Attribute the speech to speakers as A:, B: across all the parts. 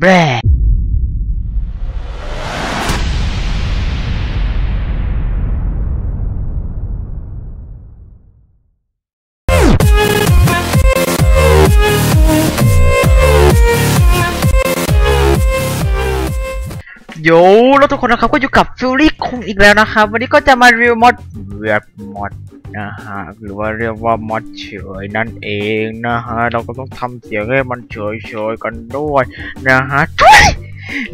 A: แบรโยแล้วทุกคนนะครับก็อยู่กับฟิลลี่คงอีกแล้วนะครับ วันนี้ก็จะมารีวิวมอดเวียดมอด นะฮะหรือว่าเรียกว่ามอดเฉยนั่นเองนะฮะเราก็ต้องทำเสียงให้มันเฉยเฉยกันด้วยนะฮะ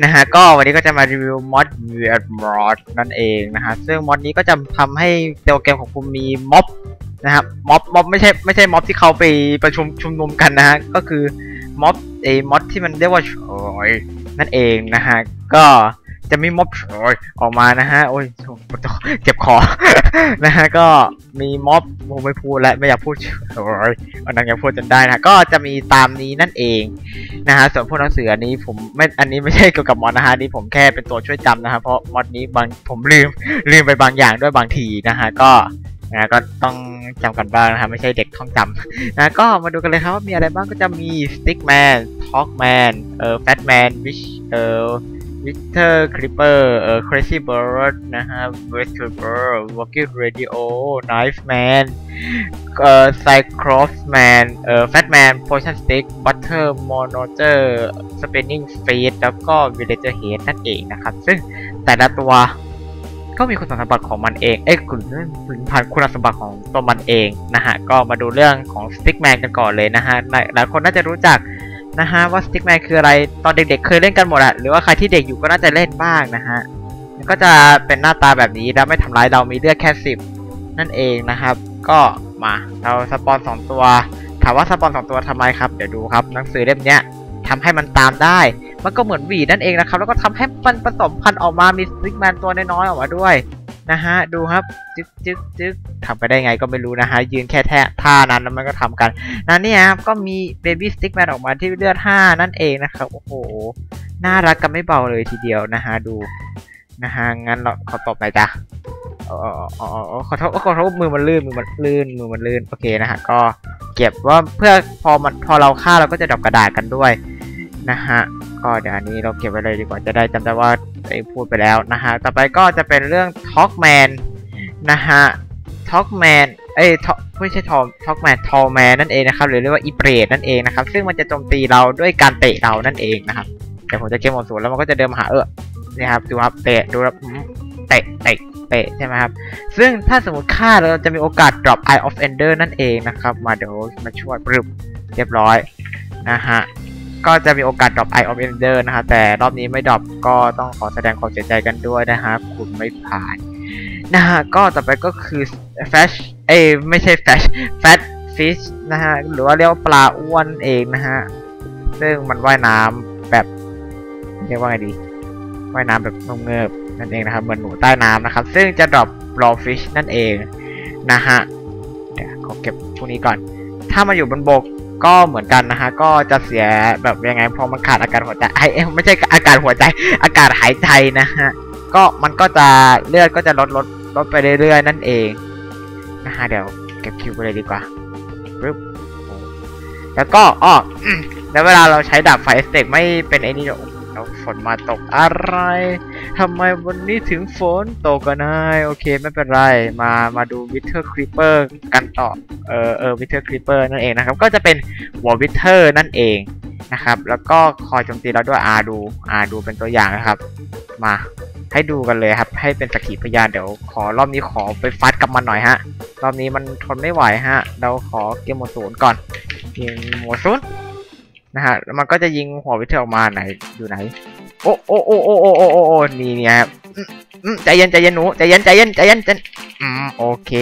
A: นะฮะก็วันนี้ก็จะมารีวิวมอดเวียดมอดนั่นเองนะฮะซึ่งมอดนี้ก็จะทำให้ตัวเกมของคุณมีม็อบนะครับม็อบม็อบไม่ใช่ไม่ใช่ม็อบที่เขาไปประชุมชุมนุมกันนะฮะก็คือม็อบไอ้ม็อบที่มันเรียกว่าเฉยนั่นเองนะฮะก็ จะมีม็อบเฉยออกมานะฮะ โอ้ยเจ็บคอ นะฮะ ก็มีม็อบผมไม่พูดและไม่อยากพูดเฉยอันนั้นอยากพูดจนได้นะก็จะมีตามนี้นั่นเองนะฮะ ส่วนพวกหนังสืออันนี้ผมไม่ อันนี้ไม่ใช่เกี่ยวกับมอดนะฮะ นี่ผมแค่เป็นตัวช่วยจำนะฮะ เพราะมอดนี้บางผมลืมลืมไปบางอย่างด้วยบางทีนะฮะ ก็นะก็ต้องจำกันบ้างนะฮะไม่ใช่เด็กท่องจำนะก็มาดูกันเลยครับว่ามีอะไรบ้างก็จะมี Stickman Talkman เอ่อ Fatman Wish เอ่อ Victor Clipper เอ่อ Crazy Bird นะฮะ Westclipper Walking Radio Knife Man เอ่อ Cyclops Man เอ่อ Fatman Potion Stick Butter Monoger Spinning Feet แล้วก็ Villager Head นั่นเองนะครับ ซึ่งแต่ละตัวก็มีคุณสมบัติของมันเอง เอ้ยคุณคุณพันคุณสมบัติของตัวมันเองนะฮะ ก็มาดูเรื่องของ Stickman กันก่อนเลยนะฮะ หลายคนน่าจะรู้จัก นะฮะว่าสติ๊กแมนคืออะไรตอนเด็กๆ เคยเล่นกันหมดอะหรือว่าใครที่เด็กอยู่ก็น่าจะเล่นบ้างนะฮะมันก็จะเป็นหน้าตาแบบนี้แล้วไม่ทำร้ายเรามีเลือดแค่สิบนั่นเองนะครับ ก็มาเราสปอนสองตัวถามว่าสปอนสองตัวทำไมครับเดี๋ยวดูครับหนังสือเล่มเนี้ยทำให้มันตามได้ มันก็เหมือนหวีนั่นเองนะครับ แล้วก็ทำให้มันผสมพันธุ์ออกมามีสติ๊กแมนตัวน้อยๆออกมาด้วย นะฮะดูครับจึ๊กจึ๊กจึ๊กทำไปได้ไงก็ไม่รู้นะฮะยืนแค่แท่ท่านั้นแล้วมันก็ทำกันนั่นเนี่ยครับก็มีเบบี้สติ๊กแมนออกมาที่เลือด 5 นั่นเองนะครับโอ้โหน่ารักกันไม่เบาเลยทีเดียวนะฮะดูนะฮะงั้นเราขอตบหน่อยจ้ะอออ๋ออ๋อขอโทษขอโทษมือมันลื่นมือมันลื่นมือมันลื่นโอเคนะฮะก็เก็บว่าเพื่อพอมันพอเราฆ่าเราก็จะดรอปกระดาษกันด้วยนะฮะก็เดี๋ยวอันนี้เราเก็บไว้เลยดีกว่าจะได้จำได้ว่า ไอ้พูดไปแล้วนะฮะ ต่อไปก็จะเป็นเรื่องท็อกแมนนะฮะท็อกแมนเอ้ยไม่ใช่ทอมท็อกแมนทอแมนนั่นเองนะครับ หรือเรียกว่าอีเปรตนั่นเองนะครับ ซึ่งมันจะโจมตีเราด้วยการเตะเรานั่นเองนะครับเดี๋ยวผมจะเกมหมดศูนย์แล้วมันก็จะเดินมาหาเออนี่ครับดูครับเตะดูครับเตะเตะเตะใช่ไหมครับ ซึ่งถ้าสมมติฆ่าเราจะมีโอกาส drop Eye of Ender นั่นเองนะครับ มาเดี๋ยวมาช่วยปรึบเรียบร้อยนะฮะ ก็จะมีโอกาส drop Eye of Ender นะฮะแต่รอบนี้ไม่ drop ก็ต้องขอแสดงความเสียใจกันด้วยนะฮะคุณไม่ผ่านนะฮะก็ต่อไปก็คือ Flash เอ้ไม่ใช่ Flash Fat Fish นะฮะหรือว่าเรียกว่าปลาอ้วนเองนะฮะซึ่งมันว่ายน้ำแบบเรียกว่าไงดีว่ายน้ำแบบงเงิบนั่นเองนะครับเหมือนหนูใต้น้ำนะครับ ซึ่งจะ drop raw fish นั่นเองนะฮะเดี๋ยวขอเก็บพวกนี้ก่อน ถ้ามาอยู่บนบก ก็เหมือนกันนะฮะก็จะเสียแบบยังไงพอมันขาดอากาศหัวใจไอ้ไม่ใช่อากาศหัวใจ อากาศหายใจนะฮะก็มันก็จะเลือดก็จะลดลดลดไปเรื่อยๆนั่นเองนะฮะเดี๋ยวเก็บคิวไปเลยดีกว่าปึ๊บแล้วก็อ้อแล้วเวลาเราใช้ดาบไฟเอสเฟกไม่เป็นไอ้นี่ เดี๋ยวฝนมาตกอะไรทำไมวันนี้ถึงฝนตกกันนายโอเคไม่เป็นไรมามาดูวิเทอร์ครีเปอร์กันต่อเออเออวิเทอร์ครีเปอร์นั่นเองนะครับ ก็จะเป็นวอลวิเทอร์นั่นเองนะครับ แล้วก็คอยโจมตีเราด้วยอาดูอาดูเป็นตัวอย่างนะครับ มาให้ดูกันเลยครับ ให้เป็นสักขีพยานเดี๋ยวขอรอบนี้ขอไปฟัดกับมันหน่อยฮะ รอบนี้มันทนไม่ไหวฮะ เราขอเกมโมศูนย์ก่อน เกมโมศูนย์ นะฮะมันก็จะยิงหัววิเทอร์ออกมาไหนอยู่ไหน โอ้โอ้โอ้โอ้โอ้โอ้โอ้โอ้นี่เนี่ยครับใจเย็นใจเย็นหนูใจเย็นใจเย็นใจเย็นใจอืมโอเค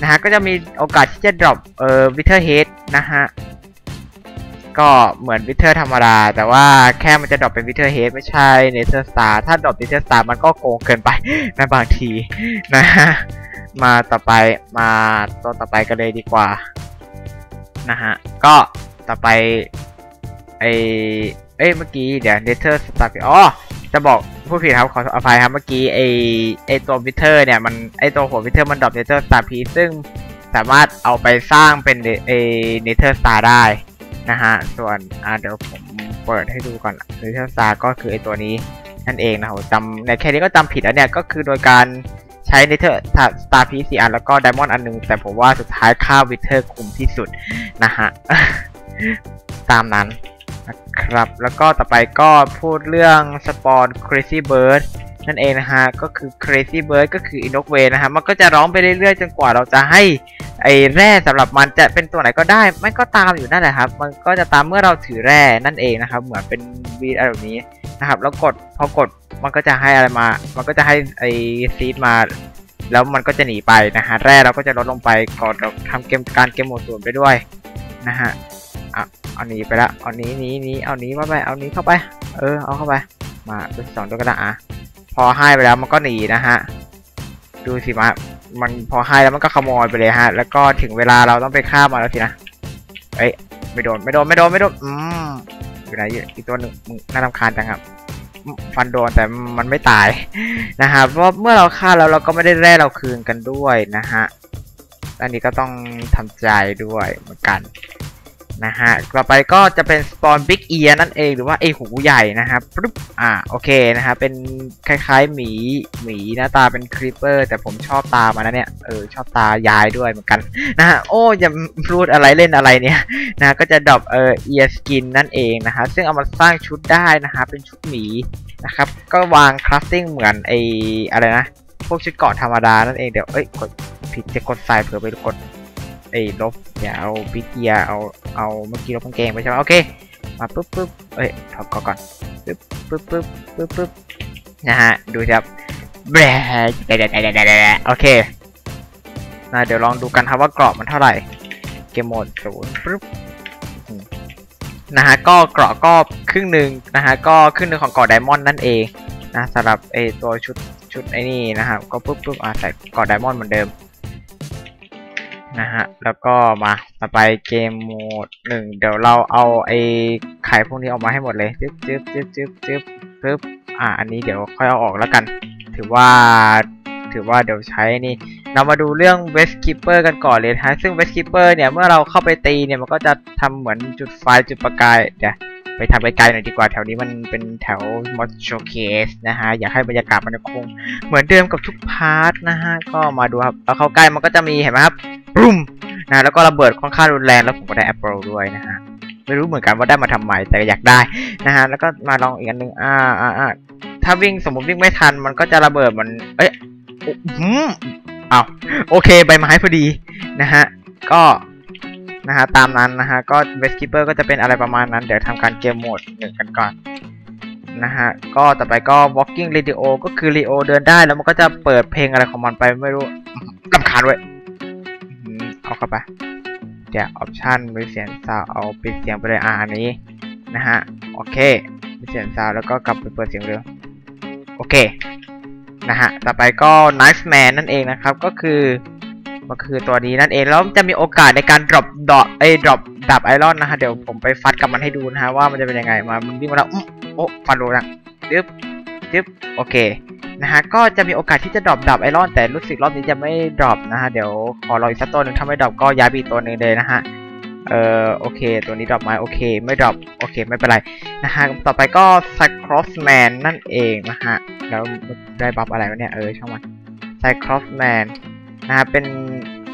A: นะฮะก็จะมีโอกาสที่จะ drop เอ่อวิเทอร์เฮดนะฮะก็เหมือนวิเทอร์ธรรมดา แต่ว่าแค่มันจะดรอปเป็นวิเทอร์เฮดไม่ใช่เนเธอร์สตาร์ถ้าดรอปวิเทอร์สตาร์มันก็โกงเกินไปนะบางทีนะฮะมาต่อไปมาตัวต่อไปกันเลยดีกว่านะฮะก็ต่อไป ไอเอ้ยเมื่อกี้เดี๋ยวเนเธอร์สตาร์อ๋อจะบอกผู้ผิดครับขออภัยครับเมื่อกี้ไอไอตัววิเทอร์เนี่ยมันไอตัวหัววิเทอร์มันดรอปเนเธอร์สตาร์พีซึ่งสามารถเอาไปสร้างเป็นเอเนเธอร์สตาร์ได้นะฮะส่วนอ่าเดี๋ยวผมเปิดให้ดูก่อนหรือเทลซาร์ก็คือไอตัวนี้นั่นเองนะครับจำในแค่นี้ก็จำผิดแล้วเนี่ยก็คือโดยการใช้เนเธอร์สตาร์พีสี่อันแล้วก็ไดมอนด์อันหนึงแต่ผมว่าสุดท้ายค่าวิเทอร์คุ้มที่สุดนะฮะตามนั้น นะครับ แล้วก็ต่อไปก็พูดเรื่องสปอน Crazy Bird นั่นเองนะฮะ ก็คือ Crazy Bird ก็คือ Inok Way นะฮะ มันก็จะร้องไปเรื่อยๆ จนกว่าเราจะให้ไอ้แร่สำหรับมันจะเป็นตัวไหนก็ได้ มันก็ตามอยู่นั่นแหละครับ มันก็จะตามเมื่อเราถือแร่นั่นเองนะครับ เหมือนเป็นวีดอะไรแบบนี้นะครับ แล้วกดพอกดมันก็จะให้อะไรมา มันก็จะให้ไอ้ซีดมา แล้วมันก็จะหนีไปนะฮะ แร่เราก็จะลดลงไปก่อนเราทำเกมการเกมโหมดศูนไปด้วยนะฮะ อะเอาหนีไปละเอาหนี้นี้นี้เอาหนี้มาไปเอาหนี้เข้าไป เออเอาเข้าไป มาเป็นสองตัวก็ได้อะพอให้ไปแล้วมันก็หนีนะฮะดูสิมามันพอให้แล้วมันก็ขโมยไปเลยฮะ แล้วก็ถึงเวลาเราต้องไปฆ่ามันแล้วสินะเอ้ยไม่โดนไม่โดนไม่โดนไม่โดนอืมอยู่ไหนอยู่อีกตัวหนึ่งมึงน่ารำคาญจังครับฟันโดนแต่มันไม่ตายนะฮะเพราะเมื่อเราฆ่าแล้วเราก็ไม่ได้แร่เราคืนกันด้วยนะฮะอันนี้ก็ต้องทำใจด้วยเหมือนกัน นะฮะต่อไปก็จะเป็นสปอนบิ๊กเอียนั่นเองหรือว่าไอหูใหญ่นะครับปึ๊บอ่าโอเคนะฮะเป็นคล้ายๆหมีหมีหน้าตาเป็นครีปเปอร์ แต่ผมชอบตามันนะเนี่ยเออชอบตายายด้วยเหมือนกันนะฮะโอ้อย่าพูดอะไรเล่นอะไรเนี่ยนะก็จะดรอปเออเอียสกินนั่นเองนะฮะซึ่งเอามาสร้างชุดได้นะฮะเป็นชุดหมีนะครับก็วางคลาสติ้งเหมือนไออะไรนะ พวกชุดเกาะธรรมดานั่นเองเดี๋ยวเอ้ยกดผิดจะกดใส่เผื่อไปกดไอลบ อย่าเอาบิ๊กเกียเอาเอาเมื่อกี้ลบกางเกงไปใช่ไหมโอเคมาปุ๊บปุ๊บเอ้ยถอดก่อนก่อนปุ๊บปุ๊บปุ๊บปุ๊บปุ๊บนะฮะดูครับแบรดเดดเดดเดดเดดโอเคนะเดี๋ยวลองดูกันครับว่ากรอบมันเท่าไหร่เกมโหมดศูนย์ปุ๊บนะฮะก็เกราะก็ครึ่งหนึ่งนะฮะก็ครึ่งหนึ่งของเกราะไดมอนด์นั่นเองนะสำหรับไอตัวชุดชุดไอ้นี่นะครับก็ปุ๊บปุ๊บอ่าใส่เกราะไดมอนด์เหมือนเดิม นะฮะ แล้วก็มาต่อไปเกมโหมดหนึ่งเดี๋ยวเราเอาไอ้ไข่พวกนี้ออกมาให้หมดเลยจึ๊บจึ๊บจึ๊บจึ๊บจึ๊บปึ๊บอ่าอันนี้เดี๋ยวค่อยเอาออกแล้วกัน ถือว่าถือว่าเดี๋ยวใช้นี่ เรามาดูเรื่อง West Keeper กันก่อนเลยนะฮะ ซึ่ง West Keeper เนี่ย เมื่อเราเข้าไปตีเนี่ย มันก็จะทำเหมือนจุดไฟจุดประกายเดี๋ยวไปทำไกลๆหน่อยดีกว่าแถวนี้มันเป็นแถว Mod Showcase นะฮะ อยากให้บรรยากาศมันคง เหมือนเดิมกับทุกพาร์ทนะฮะ ก็มาดูครับแล้วเข้าใกล้มันก็จะมีเห็นไหมครับ ปุ้มนะแล้วก็ระเบิดค่อนข้างรุนแรงแล้วผมก็ได้แอปเปิลด้วยนะฮะไม่รู้เหมือนกันว่าได้มาทำไมแต่อยากได้นะฮะแล้วก็มาลองอีกอันหนึ่งอ่าอ่าอ่าถ้าวิ่งสมมติวิ่งไม่ทันมันก็จะระเบิดมัน เอ้ยอื้อหืมอ้าโอเคใบไม้พอดีนะฮะก็นะฮะตามนั้นนะฮะก็เวสกิปเปอร์ก็จะเป็นอะไรประมาณนั้น เดี๋ยวทำการเกมโหมดหนึ่งกันก่อนนะฮะก็ต่อไปก็ walking radio ก็คือ radio เดินได้แล้วมันก็จะเปิดเพลงอะไรของมันไปไม่รู้ลำคาญด้วยอื้อหือ เอาเข้าไปเดี๋ยวออปชันไปเสียงซาวเอาปิดเสียงไปเลยอ่าอันนี้นะฮะโอเคปิดเสียงซาวแล้วก็กลับไปเปิดเสียงเร็วโอเคนะฮะต่อไปก็ Nice Man นั่นเองนะครับก็คือมันคือตัวนี้นั่นเองแล้วจะมีโอกาสในการ drop ดอกเอ้ drop ดับไอรอนนะฮะเดี๋ยวผมไปฟัดกับมันให้ดูนะฮะว่ามันจะเป็นยังไงมามันวิ่งมาแล้วโอ้ฟันโดนนะจึ๊บจึ๊บโอเค นะฮะก็จะมีโอกาสที่จะดรอปดับไอรอน แต่รู้สึกรอบนี้จะไม่ดรอปนะฮะเดี๋ยวขอรออีกสักตัวหนึ่งถ้าไม่ดรอปก็ย้ายไปอีตัวหนึ่งเลยนะฮะเอ่อโอเค ตัวนี้ดรอปไหมโอเค ไม่ดรอปโอเค ไม่เป็นไรนะฮะต่อไปก็ Cyclops Man นั่นเองนะฮะแล้วได้บัฟอะไรวะเนี่ยเออช่างมัน Cyclops Man นะฮะเป็น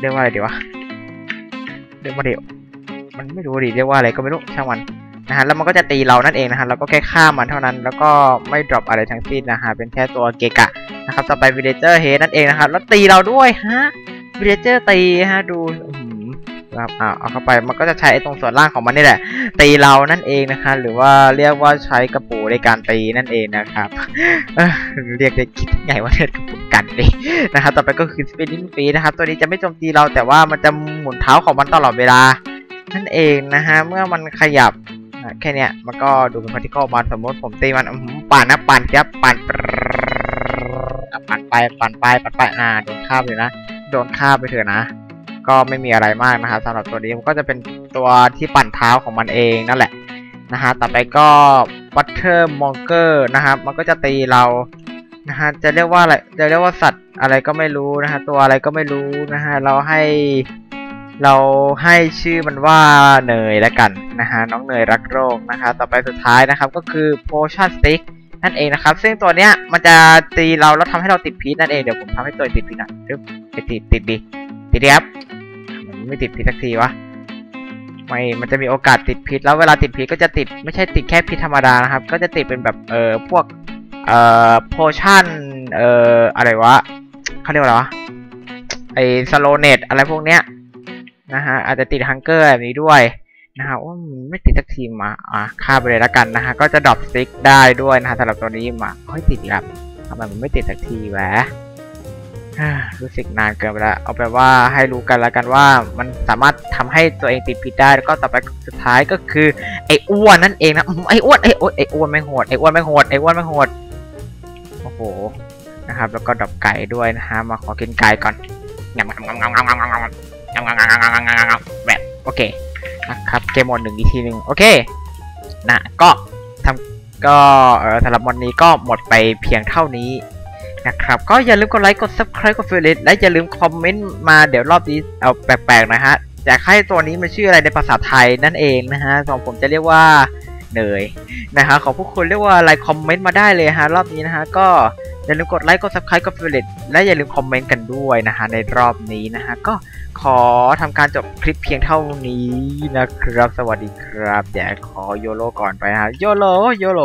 A: เรียกว่าอะไรดีวะเรียกว่าเดี๋ยวมันไม่รู้ดิเรียกว่าอะไรก็ไม่รู้ช่างมัน นะฮะแล้วมันก็จะตีเรานั่นเองนะฮะเราก็แค่ฆ่ามันเท่านั้น แล้วก็ไม่ดรอปอะไรทั้งสิ้นนะฮะเป็นแค่ตัวเกกะนะครับต่อไป Villager Head นั่นเองนะครับแล้วตีเราด้วยฮะ Villager ตีฮะดูครับอ่าเอาเข้าไปมันก็จะใช้ตรงส่วนล่างของมันนี่แหละ ตีเรานั่นเองนะคะ หรือว่าเรียกว่าใช้กระปูในการตีนั่นเองนะครับเรียกได้คิดไงว่าเรียกกระปูกันดินะครับต่อไปก็คือ spinning free นะครับ ตัวนี้จะไม่โจมตีเราแต่ว่ามันจะหมุนเท้าของมันตลอดเวลา นั่นเองนะฮะเมื่อมันขยับ แค่เนี้ยมันก็ดูเป็นพาร์ติเคิลสมมติผมตีมันปั่นนะปั่นครับปั่นปั่นไปปั่นไปปั่นไปอ่าโดนฆ่าไปเลยนะโดนฆ่าไปเถอะนะ ก็ไม่มีอะไรมากนะครับสำหรับตัวนี้มันก็จะเป็นตัวที่ปั่นเท้าของมันเองนั่นแหละนะฮะต่อไปก็ Butter Monger นะครับมันก็จะตีเรานะฮะจะเรียกว่าอะไรจะเรียกว่าสัตว์อะไรก็ไม่รู้นะฮะตัวอะไรก็ไม่รู้นะฮะเราให้ เราให้ชื่อมันว่าเนยแล้วกันนะฮะน้องเนยรักโรคนะคะต่อไปสุดท้ายนะครับก็คือ potion stick นั่นเองนะครับ ซึ่งตัวเนี้ยมันจะตีเราแล้วทำให้เราติดพิษนั่นเองเดี๋ยวผมทำให้ตัวติดพิษหน่อยปึ๊บไปติดติดดิติดดิครับมันไม่ติดพิษสักทีวะไม่มันจะมีโอกาสติดพิษแล้วเวลาติดพิษก็จะติดไม่ใช่ติดแค่พิษธรรมดานะครับ ก็จะติดเป็นแบบเออพวกเอ่อ potion เอ่ออะไรวะเขาเรียกว่าอะไรวะไอสโลเนตอะไรพวกเนี้ย นะฮะอาจจะติดฮังเกอร์แบบนี้ด้วยนะฮะว่ามันไม่ติดสักทีมาอะค่าไปเลยละกันนะฮะก็จะดรอปสติ๊กได้ด้วยนะฮะสำหรับตัวนี้มาเฮ้ยติดครับทำไมมันไม่ติดสักทีวะอ่ารู้สึกนานเกินไปแล้วเอาไปว่าให้รู้กันแล้วกันว่ามันสามารถทำให้ตัวเองติดพิษได้แล้วก็ต่อไปสุดท้ายก็คือไอ้อ้วนนั่นเองนะไอ้อ้วนไอ้โอ๊ยไอ้อ้วนไม่โหดไอ้อ้วนไม่โหดไอ้อ้วนไม่โหดโอ้โหนะครับ แล้วก็ดรอปไก่ด้วยนะฮะมาขอกินไก่ก่อนงำงำงำงำงำงำ งำงงำงงำงำงำงำงแบบโอเคนะครับเกมมอนหนึ่งอีกทีหนึ่งโอเคนะก็ทำก็เออสำหรับวันนี้ก็หมดไปเพียงเท่านี้นะครับก็อย่าลืมกดไลค์กด subscribe กด f ฟ v o r i t และอย่าลืมคอมเมนต์มาเดี๋ยวรอบนี้เอาแปลกๆนะฮะอยากให้ตัวนี้มันชื่ออะไรในภาษาไทยนั่นเองนะฮะของผมจะเรียกว่าเนยนะฮะของพวกคุณเรียกว่าอะไรคอมเมนต์มาได้เลยฮะรอบนี้นะฮะก็ อย่าลืมกดไลค์ กด subscribe กดเฟรนด์และอย่าลืมคอมเมนต์กันด้วยนะฮะในรอบนี้นะฮะก็ขอทำการจบคลิปเพียงเท่านี้นะครับ สวัสดีครับเดี๋ยวขอโยโลก่อนไปฮะโยโลโยโล